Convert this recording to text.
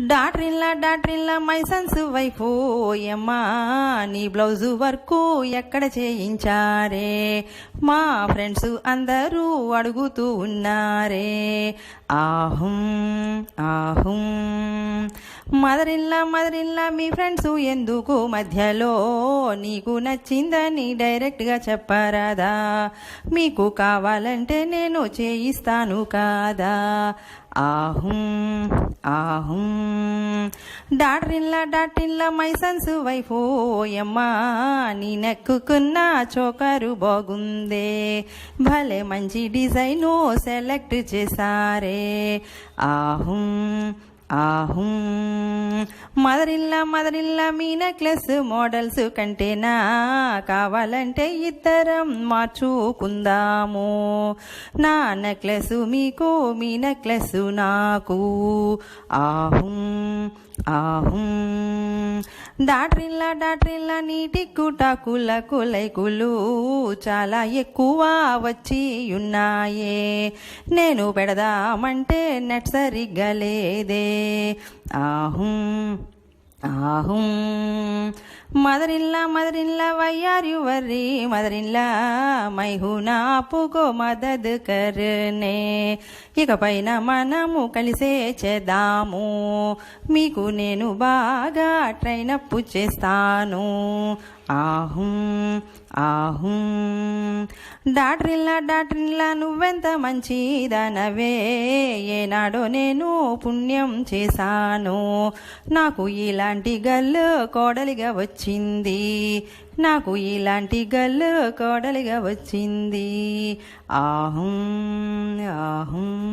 Daughter in law daughter in law my son's wife నీ blouse work ఎక్కడ చేయించారే? మా ఫ్రెండ్స్ అందరూ అడుగుతూ ఉన్నారే. ఆహుం ఆహుం. మదరిల్లా మదరిల్లా మీ ఫ్రెండ్స్ ఎందుకు మధ్యలో? నీకు నచ్చిందని డైరెక్ట్గా చెప్పరాదా? మీకు కావాలంటే నేను చేయిస్తాను కాదా? ఆహుం ఆహుం. Daughter in law daughter in law my son's wife ఓయమ్మా నీ నెక్కుకున్న చోకరు బాగుందే. భలే మంచి డిజైను సెలెక్ట్ చేసారే ఆహుం ఆహుం. Mother in law mother in law me necklace models కంటేనా కావాలంటే ఇద్దరం మార్చుకుందాము. నా నెక్లెస్ మీకు మీ నెక్లెస్ నాకు. ఆహుం ఆహుం. దాట్రిల్లా డాట్రిల్లా నీటి కుటాకుల కులైకులు చాలా ఎక్కువ వచ్చి ఉన్నాయే నేను పెడదామంటే నెట్ సరిగ్గా లేదే. ఆహుం ఆహుం. మదరిల్లా మదరిల్లా వయ్యార్ యువర్రి మదరిల్లా మైహునా ఆపుకో మదద్ కర్నే. ఇకపైన మనము కలిసే చేద్దాము. మీకు నేను బాగా ట్రైన్ అప్పు చేస్తాను. ఆహుం ఆహుం. డాట్రిల్లా డాట్రిల్లా నువ్వెంత మంచిదనవే. ఏనాడో నేను పుణ్యం చేశాను. నాకు ఇలాంటి గల్లు కోడలిగా వచ్చింది. నాకు ఇలాంటి గల్లు కోడలిగా వచ్చింది. ఆహుం ఆహుం.